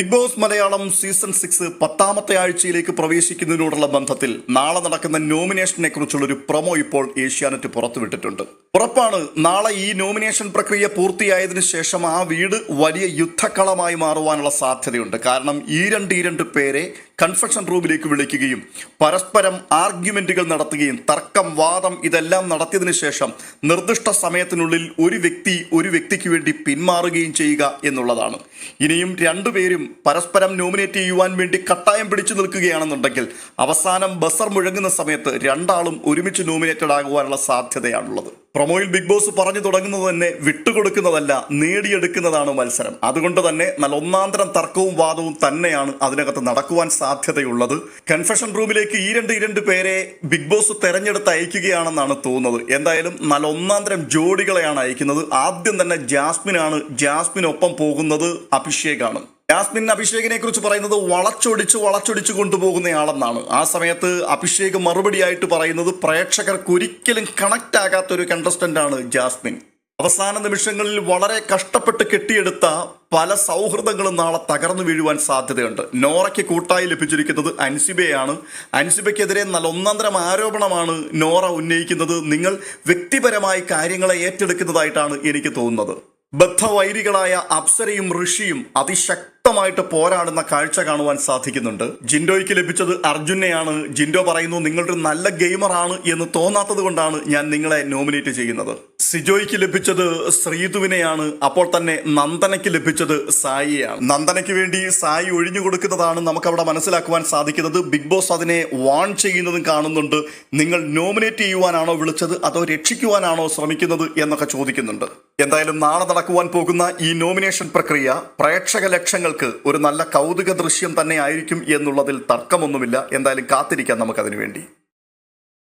Big Boss Malayalam season six പത്താമത്തെ ആഴ്ചയിലേക്ക് പ്രവേശിക്കുന്നതിനോടുള്ള ബന്ധത്തിൽ നാളെ നടക്കുന്ന നോമിനേഷനെ കുറിച്ചുള്ള ഒരു പ്രൊമോ ഇപ്പോൾ ഏഷ്യാനെറ്റ് പുറത്തുവിട്ടിട്ടുണ്ട്. ഉറപ്പാണ് നാളെ ഈ നോമിനേഷൻ പ്രക്രിയ പൂർത്തിയായതിനു ശേഷം ആ വീട് വലിയ യുദ്ധക്കളമായി മാറുവാനുള്ള സാധ്യതയുണ്ട്. കാരണം ഈ രണ്ട് ഈ രണ്ട് പേരെ കൺഫെഷൻ റൂമിലേക്ക് വിളിക്കുകയും പരസ്പരം ആർഗ്യുമെന്റുകൾ നടത്തുകയും തർക്കം വാദം ഇതെല്ലാം നടത്തിയതിനു ശേഷം നിർദ്ദിഷ്ട സമയത്തിനുള്ളിൽ ഒരു വ്യക്തി ഒരു വ്യക്തിക്ക് വേണ്ടി പിന്മാറുകയും ചെയ്യുക എന്നുള്ളതാണ്. ഇനിയും രണ്ടുപേരും പരസ്പരം നോമിനേറ്റ് ചെയ്യുവാൻ വേണ്ടി കട്ടായം പിടിച്ചു നിൽക്കുകയാണെന്നുണ്ടെങ്കിൽ അവസാനം ബസർ മുഴങ്ങുന്ന സമയത്ത് രണ്ടാളും ഒരുമിച്ച് നോമിനേറ്റഡ് ആകുവാനുള്ള സാധ്യതയാണുള്ളത്. പ്രൊമോയിൽ ബിഗ് ബോസ് പറഞ്ഞു തുടങ്ങുന്നത് തന്നെ വിട്ടുകൊടുക്കുന്നതല്ല നേടിയെടുക്കുന്നതാണ് മത്സരം. അതുകൊണ്ട് തന്നെ നല്ല ഒന്നാന്തരം തർക്കവും വാദവും തന്നെയാണ് അതിനകത്ത് നടക്കുവാൻ സാധ്യതയുള്ളത്. കൺഫെഷൻ റൂമിലേക്ക് ഈ രണ്ട് ഇരണ്ട് പേരെ ബിഗ് ബോസ് തെരഞ്ഞെടുത്ത് അയക്കുകയാണെന്നാണ് തോന്നുന്നത്. എന്തായാലും നല്ല ഒന്നാന്തരം ജോഡികളെയാണ് അയക്കുന്നത്. ആദ്യം തന്നെ ജാസ്മിനാണ് ജാസ്മിനൊപ്പം പോകുന്നത് അഭിഷേകാണ്. ജാസ്മിൻ അഭിഷേകിനെ കുറിച്ച് പറയുന്നത് വളച്ചൊടിച്ച് വളച്ചൊടിച്ച് കൊണ്ടുപോകുന്നയാളെന്നാണ്. ആ സമയത്ത് അഭിഷേക് മറുപടിയായിട്ട് പറയുന്നത് പ്രേക്ഷകർക്ക് ഒരിക്കലും കണക്ട് ആകാത്ത ഒരു കണ്ടസ്റ്റന്റ് ആണ് ജാസ്മിൻ. അവസാന നിമിഷങ്ങളിൽ വളരെ കഷ്ടപ്പെട്ട് കെട്ടിയെടുത്ത പല സൗഹൃദങ്ങളും നാളെ തകർന്നു വീഴുവാൻ സാധ്യതയുണ്ട്. നോറയ്ക്ക് കൂട്ടായി ലഭിച്ചിരിക്കുന്നത് അൻസിബയാണ്. അൻസിബയ്ക്കെതിരെ നല്ല ഒന്നാന്തരം ആരോപണമാണ് നോറ ഉന്നയിക്കുന്നത്. നിങ്ങൾ വ്യക്തിപരമായി കാര്യങ്ങളെ ഏറ്റെടുക്കുന്നതായിട്ടാണ് എനിക്ക് തോന്നുന്നത്. ബദ്ധവൈരികളായ അപ്സരയും ഋഷിയും അതിശക്തമായിട്ട് പോരാടുന്ന കാഴ്ച കാണുവാൻ സാധിക്കുന്നുണ്ട്. ജിൻഡോയ്ക്ക് ലഭിച്ചത് അർജുനെയാണ്. ജിൻഡോ പറയുന്നു നിങ്ങളൊരു നല്ല ഗെയിമറാണ് എന്ന് തോന്നാത്തത് കൊണ്ടാണ് ഞാൻ നിങ്ങളെ നോമിനേറ്റ് ചെയ്യുന്നത്. സിജോയ്ക്ക് ലഭിച്ചത് ശ്രീതുവിനെയാണ് അപ്പോൾ തന്നെ നന്ദനയ്ക്ക് ലഭിച്ചത് സായിയാണ് നന്ദനയ്ക്ക് വേണ്ടി സായി ഒഴിഞ്ഞു കൊടുക്കുന്നതാണ് നമുക്ക് അവിടെ മനസ്സിലാക്കുവാൻ സാധിക്കുന്നത്. ബിഗ് ബോസ് അതിനെ വാൺ ചെയ്യുന്നതും കാണുന്നുണ്ട്. നിങ്ങൾ നോമിനേറ്റ് ചെയ്യുവാനാണോ വിളിച്ചത്? അതോ രക്ഷിക്കുവാനാണോ ശ്രമിക്കുന്നത് എന്നൊക്കെ ചോദിക്കുന്നുണ്ട്. എന്തായാലും നാളെ നടക്കുവാൻ പോകുന്ന ഈ നോമിനേഷൻ പ്രക്രിയ പ്രേക്ഷക ലക്ഷങ്ങൾക്ക് ഒരു നല്ല കൗതുക ദൃശ്യം തന്നെ ആയിരിക്കും എന്നുള്ളതിൽ തർക്കമൊന്നുമില്ല. എന്തായാലും കാത്തിരിക്കാം നമുക്കതിനു വേണ്ടി